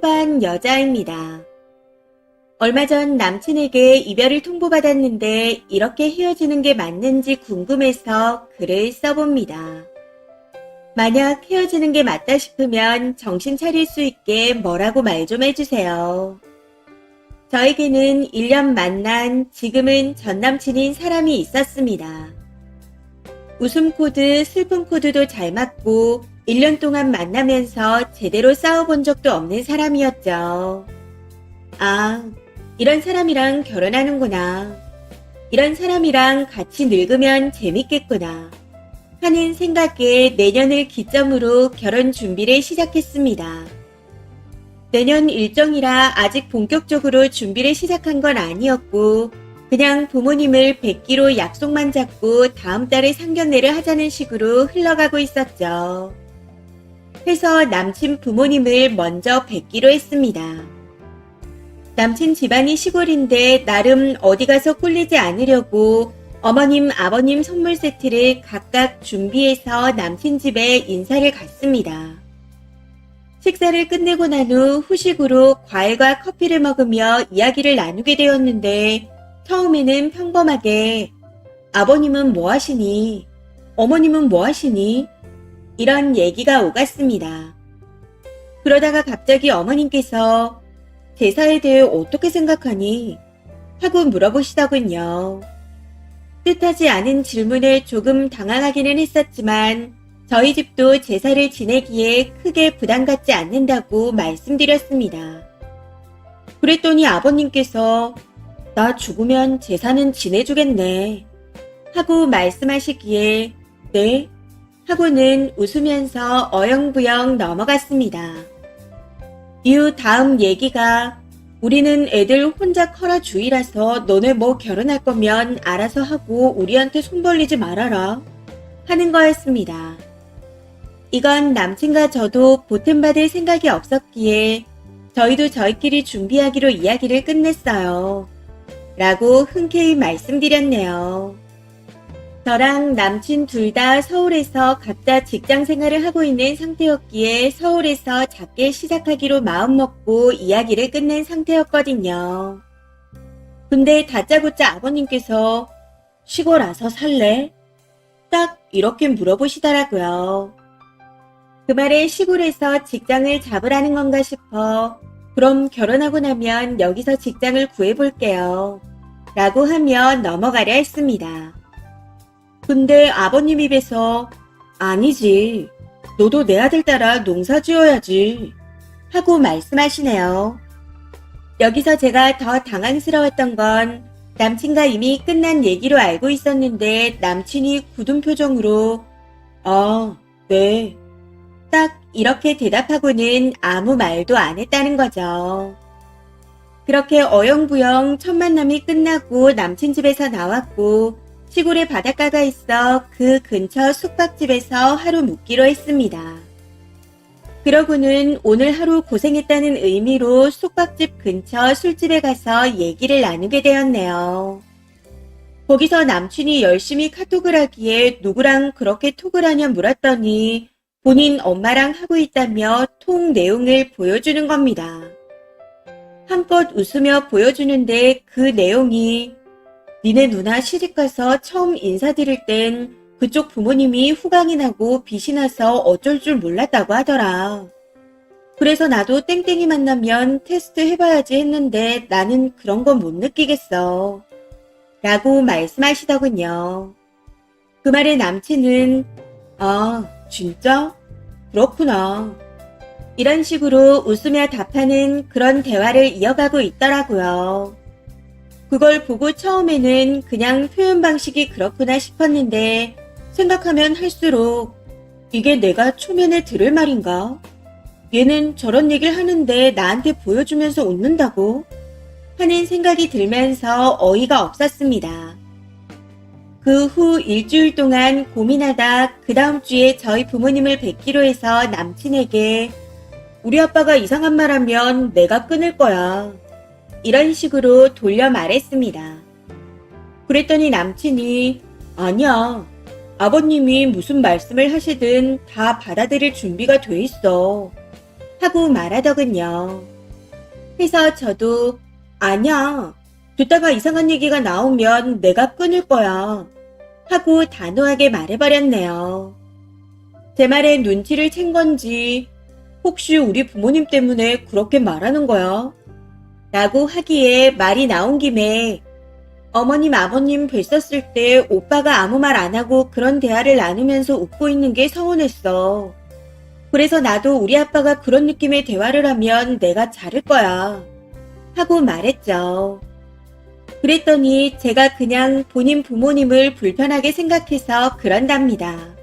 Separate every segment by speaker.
Speaker 1: 후반 여자입니다. 얼마 전 남친에게 이별을 통보받았는데 이렇게 헤어지는 게 맞는지 궁금해서 글을 써봅니다. 만약 헤어지는 게 맞다 싶으면 정신 차릴 수 있게 뭐라고 말 좀 해주세요. 저에게는 1년 만난 지금은 전 남친인 사람이 있었습니다. 웃음 코드, 슬픔 코드도 잘 맞고 1년 동안 만나면서 제대로 싸워본 적도 없는 사람이었죠. 아, 이런 사람이랑 결혼하는구나. 이런 사람이랑 같이 늙으면 재밌겠구나. 하는 생각에 내년을 기점으로 결혼 준비를 시작했습니다. 내년 일정이라 아직 본격적으로 준비를 시작한 건 아니었고, 그냥 부모님을 뵙기로 약속만 잡고 다음 달에 상견례를 하자는 식으로 흘러가고 있었죠. 해서 남친 부모님을 먼저 뵙기로 했습니다. 남친 집안이 시골인데 나름 어디 가서 꿀리지 않으려고 어머님, 아버님 선물 세트를 각각 준비해서 남친 집에 인사를 갔습니다. 식사를 끝내고 난 후 후식으로 과일과 커피를 먹으며 이야기를 나누게 되었는데 처음에는 평범하게 아버님은 뭐 하시니? 어머님은 뭐 하시니? 이런 얘기가 오갔습니다. 그러다가 갑자기 어머님께서 제사에 대해 어떻게 생각하니? 하고 물어보시더군요. 뜻하지 않은 질문에 조금 당황하기는 했었지만 저희 집도 제사를 지내기에 크게 부담 갖지 않는다고 말씀드렸습니다. 그랬더니 아버님께서 나 죽으면 제사는 지내주겠네. 하고 말씀하시기에 네? 하고는 웃으면서 어영부영 넘어갔습니다. 이후 다음 얘기가 우리는 애들 혼자 커라 주의라서 너네 뭐 결혼할 거면 알아서 하고 우리한테 손 벌리지 말아라. 하는 거였습니다. 이건 남친과 저도 보탬받을 생각이 없었기에 저희도 저희끼리 준비하기로 이야기를 끝냈어요. 라고 흔쾌히 말씀드렸네요. 저랑 남친 둘 다 서울에서 각자 직장 생활을 하고 있는 상태였기에 서울에서 작게 시작하기로 마음먹고 이야기를 끝낸 상태였거든요. 근데 다짜고짜 아버님께서 시골 와서 살래? 딱 이렇게 물어보시더라고요. 그 말에 시골에서 직장을 잡으라는 건가 싶어 그럼 결혼하고 나면 여기서 직장을 구해볼게요. 라고 하며 넘어가려 했습니다. 근데 아버님 입에서 아니지. 너도 내 아들 따라 농사 지어야지. 하고 말씀하시네요. 여기서 제가 더 당황스러웠던 건 남친과 이미 끝난 얘기로 알고 있었는데 남친이 굳은 표정으로 아, 네. 딱 이렇게 대답하고는 아무 말도 안 했다는 거죠. 그렇게 어영부영 첫 만남이 끝나고 남친 집에서 나왔고 시골에 바닷가가 있어 그 근처 숙박집에서 하루 묵기로 했습니다. 그러고는 오늘 하루 고생했다는 의미로 숙박집 근처 술집에 가서 얘기를 나누게 되었네요. 거기서 남친이 열심히 카톡을 하기에 누구랑 그렇게 톡을 하냐 물었더니 본인 엄마랑 하고 있다며 통 내용을 보여주는 겁니다. 한껏 웃으며 보여주는데 그 내용이 니네 누나 시집 가서 처음 인사드릴 땐 그쪽 부모님이 후광이 나고 빛이 나서 어쩔 줄 몰랐다고 하더라. 그래서 나도 땡땡이 만나면 테스트 해봐야지 했는데 나는 그런 건 못 느끼겠어. 라고 말씀하시더군요. 그 말에 남친은 아, 진짜? 그렇구나. 이런 식으로 웃으며 답하는 그런 대화를 이어가고 있더라고요. 그걸 보고 처음에는 그냥 표현 방식이 그렇구나 싶었는데 생각하면 할수록 이게 내가 초면에 들을 말인가? 얘는 저런 얘기를 하는데 나한테 보여주면서 웃는다고? 하는 생각이 들면서 어이가 없었습니다. 그 후 일주일 동안 고민하다 그 다음 주에 저희 부모님을 뵙기로 해서 남친에게 우리 아빠가 이상한 말 하면 내가 끊을 거야. 이런 식으로 돌려 말했습니다. 그랬더니 남친이 아니야. 아버님이 무슨 말씀을 하시든 다 받아들일 준비가 돼 있어. 하고 말하더군요. 그래서 저도 아니야. 듣다가 이상한 얘기가 나오면 내가 끊을 거야. 하고 단호하게 말해버렸네요. 제 말에 눈치를 챈 건지 혹시 우리 부모님 때문에 그렇게 말하는 거야? 라고 하기에 말이 나온 김에 어머님 아버님 뵀었을 때 오빠가 아무 말 안 하고 그런 대화를 나누면서 웃고 있는 게 서운했어. 그래서 나도 우리 아빠가 그런 느낌의 대화를 하면 내가 자를 거야. 하고 말했죠. 그랬더니 제가 그냥 본인 부모님을 불편하게 생각해서 그런답니다.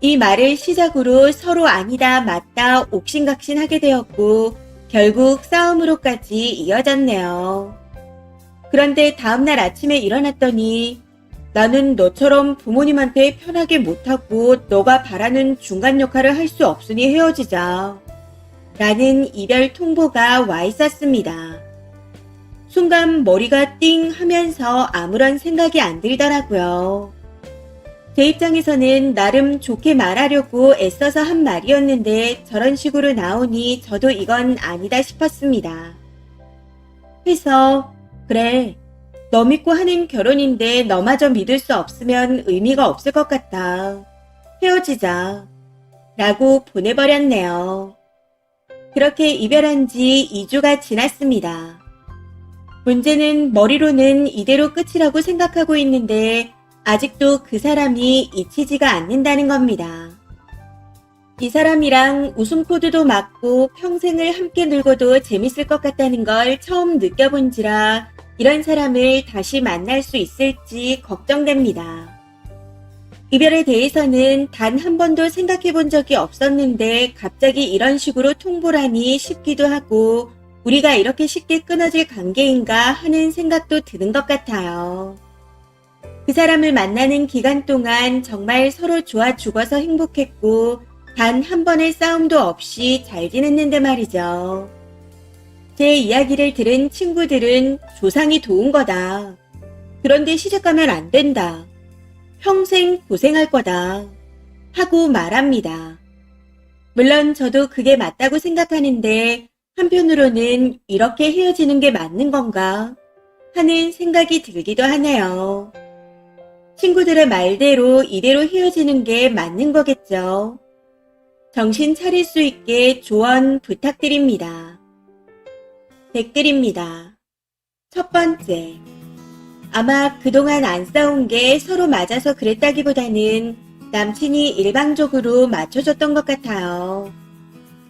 Speaker 1: 이 말을 시작으로 서로 아니다 맞다 옥신각신 하게 되었고 결국 싸움으로까지 이어졌네요. 그런데 다음날 아침에 일어났더니 나는 너처럼 부모님한테 편하게 못하고 너가 바라는 중간 역할을 할 수 없으니 헤어지자. 라는 이별 통보가 와 있었습니다. 순간 머리가 띵 하면서 아무런 생각이 안 들더라고요. 제 입장에서는 나름 좋게 말하려고 애써서 한 말이었는데 저런 식으로 나오니 저도 이건 아니다 싶었습니다. 그래서 그래 너 믿고 하는 결혼인데 너마저 믿을 수 없으면 의미가 없을 것 같다. 헤어지자. 라고 보내버렸네요. 그렇게 이별한 지 2주가 지났습니다. 문제는 머리로는 이대로 끝이라고 생각하고 있는데 아직도 그 사람이 잊히지가 않는다는 겁니다. 이 사람이랑 웃음 코드도 맞고 평생을 함께 놀고도 재밌을 것 같다는 걸 처음 느껴본지라 이런 사람을 다시 만날 수 있을지 걱정됩니다. 이별에 대해서는 단 한 번도 생각해 본 적이 없었는데 갑자기 이런 식으로 통보라니 싶기도 하고 우리가 이렇게 쉽게 끊어질 관계인가 하는 생각도 드는 것 같아요. 그 사람을 만나는 기간 동안 정말 서로 좋아 죽어서 행복했고 단 한 번의 싸움도 없이 잘 지냈는데 말이죠. 제 이야기를 들은 친구들은 조상이 도운 거다. 그런데 시집 가면 안 된다. 평생 고생할 거다. 하고 말합니다. 물론 저도 그게 맞다고 생각하는데 한편으로는 이렇게 헤어지는 게 맞는 건가 하는 생각이 들기도 하네요. 친구들의 말대로 이대로 헤어지는 게 맞는 거겠죠. 정신 차릴 수 있게 조언 부탁드립니다. 댓글입니다. 첫 번째. 아마 그동안 안 싸운 게 서로 맞아서 그랬다기보다는 남친이 일방적으로 맞춰줬던 것 같아요.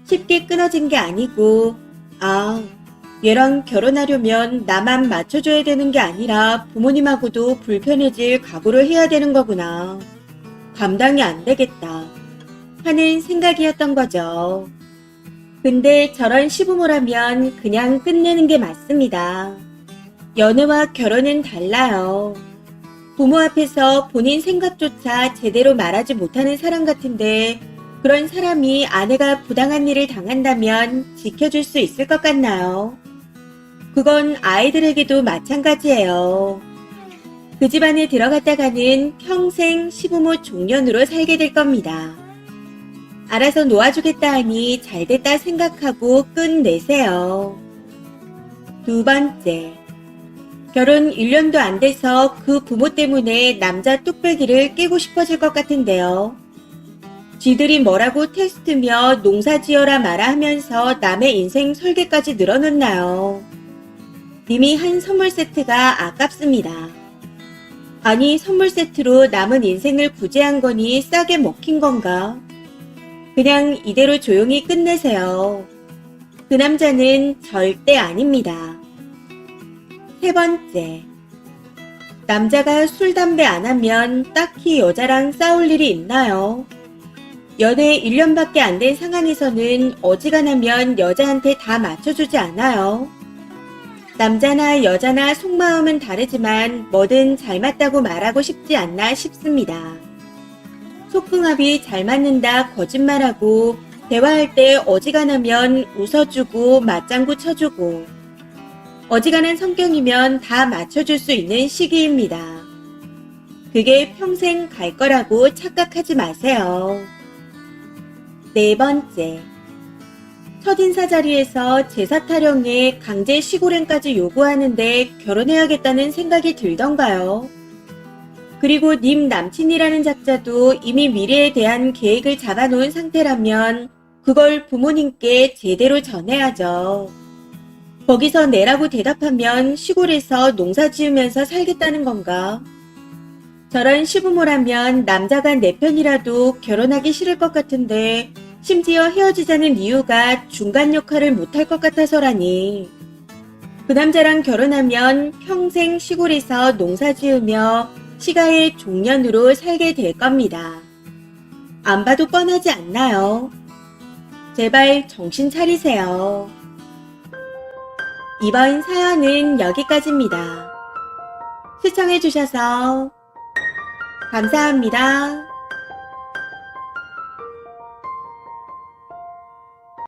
Speaker 1: 쉽게 끊어진 게 아니고, 아, 얘랑 결혼하려면 나만 맞춰줘야 되는 게 아니라 부모님하고도 불편해질 각오를 해야 되는 거구나. 감당이 안 되겠다. 하는 생각이었던 거죠. 근데 저런 시부모라면 그냥 끝내는 게 맞습니다. 연애와 결혼은 달라요. 부모 앞에서 본인 생각조차 제대로 말하지 못하는 사람 같은데 그런 사람이 아내가 부당한 일을 당한다면 지켜줄 수 있을 것 같나요? 그건 아이들에게도 마찬가지예요. 그 집안에 들어갔다가는 평생 시부모 종년으로 살게 될 겁니다. 알아서 놓아주겠다 하니 잘됐다 생각하고 끝내세요. 두 번째. 결혼 1년도 안 돼서 그 부모 때문에 남자 뚝배기를 깨고 싶어질 것 같은데요. 지들이 뭐라고 테스트며 농사 지어라 마라 하면서 남의 인생 설계까지 늘어놓나요? 이미 한 선물 세트가 아깝습니다. 아니, 선물 세트로 남은 인생을 구제한 거니 싸게 먹힌 건가? 그냥 이대로 조용히 끝내세요. 그 남자는 절대 아닙니다. 세 번째. 남자가 술, 담배 안 하면 딱히 여자랑 싸울 일이 있나요? 연애 1년밖에 안 된 상황에서는 어지간하면 여자한테 다 맞춰주지 않아요. 남자나 여자나 속마음은 다르지만 뭐든 잘 맞다고 말하고 싶지 않나 싶습니다. 속궁합이 잘 맞는다 거짓말하고 대화할 때 어지간하면 웃어주고 맞장구 쳐주고 어지간한 성격이면 다 맞춰줄 수 있는 시기입니다. 그게 평생 갈 거라고 착각하지 마세요. 네 번째. 첫인사 자리에서 제사 타령에 강제 시골행까지 요구하는데 결혼해야겠다는 생각이 들던가요. 그리고 님 남친이라는 작자도 이미 미래에 대한 계획을 잡아놓은 상태라면 그걸 부모님께 제대로 전해야죠. 거기서 내라고 대답하면 시골에서 농사 지으면서 살겠다는 건가? 저런 시부모라면 남자가 내 편이라도 결혼하기 싫을 것 같은데 심지어 헤어지자는 이유가 중간 역할을 못할 것 같아서라니. 그 남자랑 결혼하면 평생 시골에서 농사 지으며 시가의 종년으로 살게 될 겁니다. 안 봐도 뻔하지 않나요? 제발 정신 차리세요. 이번 사연은 여기까지입니다. 시청해주셔서 감사합니다.